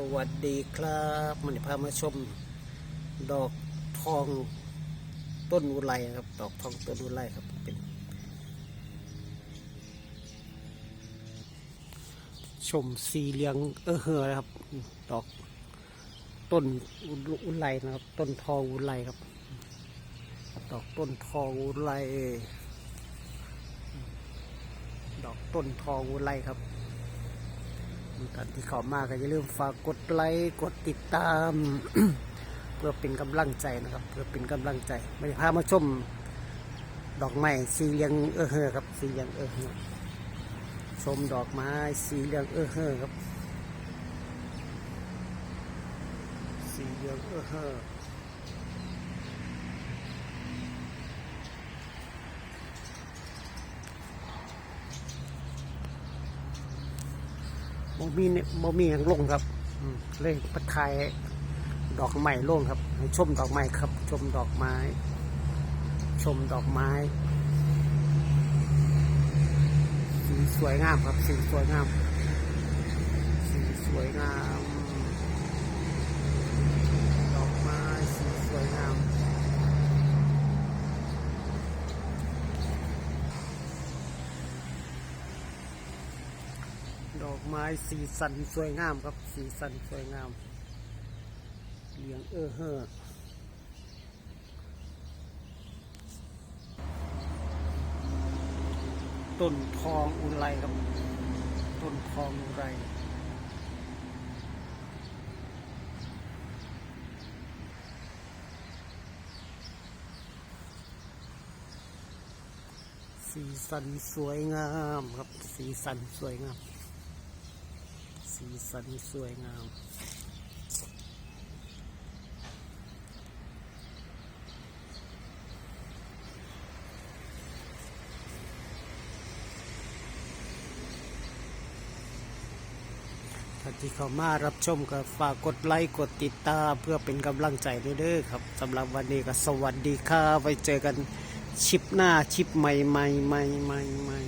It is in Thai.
สวัสดีครับมันจะพามาชมดอกทองต้นอุไรครับ ดอกทองต้นอุไรครับเป็นชมสีเหลืองเออเฮอนะครับ ดอกต้นอุไรนะครับ ต้นทองอุไรครับ ดอกต้นทองอุไรดอกต้นทองอุไรครับ ท่านที่เข้ามาก็อย่าลืมฝากกดไลค์กดติดตาม เพื่อเป็นกำลังใจนะครับ เพื่อเป็นกำลังใจไม่พามาชมดอกไม้สีเหลืองเออเฮอครับสีเหลืองเออเฮอชมดอกไม้สีเหลืองเออเฮอครับสีเหลืองเออเฮอ บ่มีเนี่ยบ่มีอย่างลงครับอืมเลยประทายดอกไม้ลงครับให้ชมดอกไม้ครับ ชมดอกไม้ ชมดอกไม้สีสวยงามครับสีสวยงามสีสวยงาม ดอกไม้สีสวยงาม ดอกไม้สีสันสวยงามครับ สีสันสวยงามเหลียงเออเฮอต้นทองอุไรครับ ต้นทองอุไรสีสันสวยงามครับ สีสันสวยงาม สีสันสวยงาม ที่เข้ามารับชมก็ฝากกดไลค์กดติดตามเพื่อเป็นกำลังใจด้วยเด้อครับสำหรับวันนี้ก็สวัสดีค่ะไว้เจอกันชิปหน้าชิปใหม่ใหม่ใหม่ใหม่ใหม่